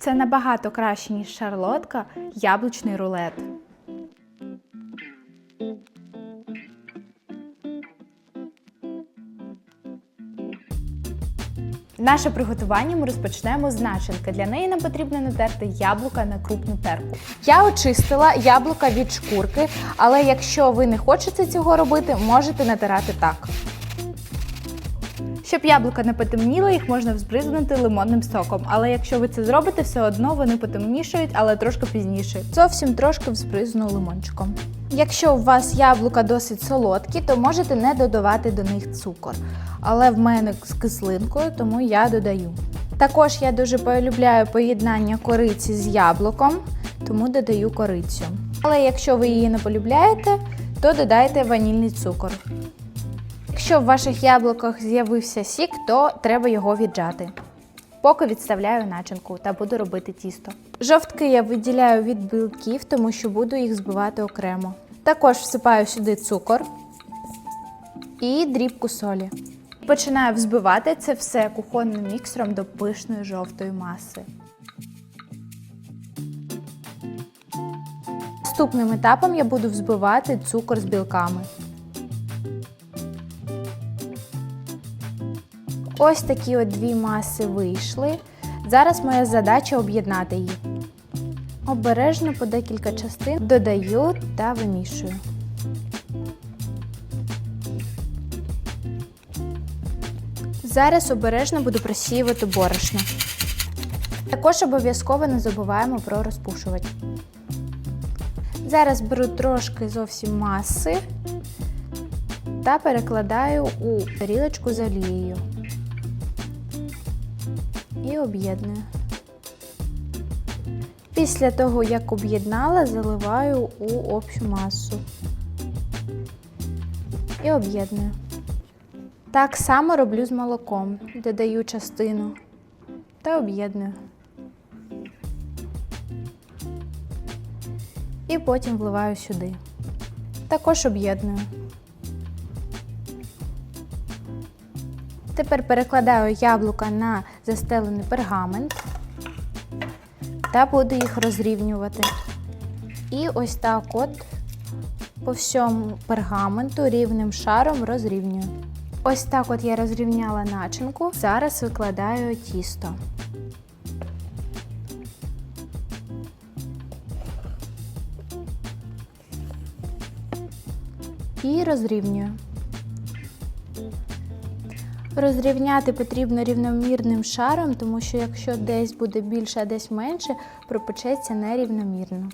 Це набагато краще, ніж шарлотка, яблучний рулет. Наше приготування ми розпочнемо з начинки. Для неї нам потрібно натерти яблука на крупну терку. Я очистила яблука від шкурки, але якщо ви не хочете цього робити, можете натирати так. Щоб яблука не потемніли, їх можна взбризнути лимонним соком. Але якщо ви це зробите, все одно вони потемнішають, але трошки пізніше. Зовсім трошки взбризну лимончиком. Якщо у вас яблука досить солодкі, то можете не додавати до них цукор. Але в мене з кислинкою, тому я додаю. Також я дуже полюбляю поєднання кориці з яблуком, тому додаю корицю. Але якщо ви її не полюбляєте, то додайте ванільний цукор. Якщо в ваших яблуках з'явився сік, то треба його віджати. Поки відставляю начинку та буду робити тісто. Жовтки я виділяю від білків, тому що буду їх збивати окремо. Також всипаю сюди цукор і дрібку солі. Починаю взбивати це все кухонним міксером до пишної жовтої маси. Наступним етапом я буду взбивати цукор з білками. Ось такі от дві маси вийшли. Зараз моя задача об'єднати їх. Обережно по декілька частин додаю та вимішую. Зараз обережно буду просіювати борошно. Також обов'язково не забуваємо про розпушувач. Зараз беру трошки зовсім маси та перекладаю у тарілочку з олією і об'єдную. Після того, як об'єднала, заливаю у общу масу і об'єдную. Так само роблю з молоком. Додаю частину та об'єдную. І потім вливаю сюди. Також об'єдную. Тепер перекладаю яблука на застелений пергамент та буду їх розрівнювати. І ось так от по всьому пергаменту рівним шаром розрівнюю. Ось так от я розрівняла начинку. Зараз викладаю тісто. І розрівнюю. Розрівняти потрібно рівномірним шаром, тому що якщо десь буде більше, а десь менше, пропечеться нерівномірно.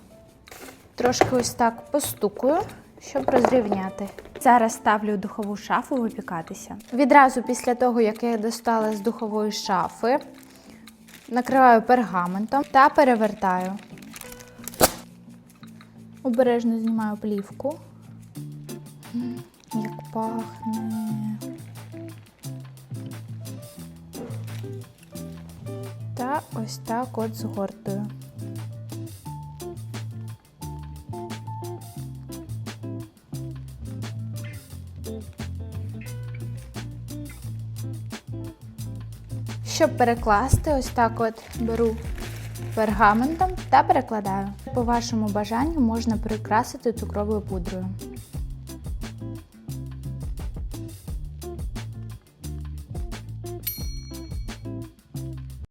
Трошки ось так постукую, щоб розрівняти. Зараз ставлю в духову шафу випікатися. Відразу після того, як я достала з духової шафи, накриваю пергаментом та перевертаю. Обережно знімаю плівку. Як пахне. Ось так от згортую. Щоб перекласти, ось так от беру пергаментом та перекладаю. По вашому бажанню можна прикрасити цукровою пудрою.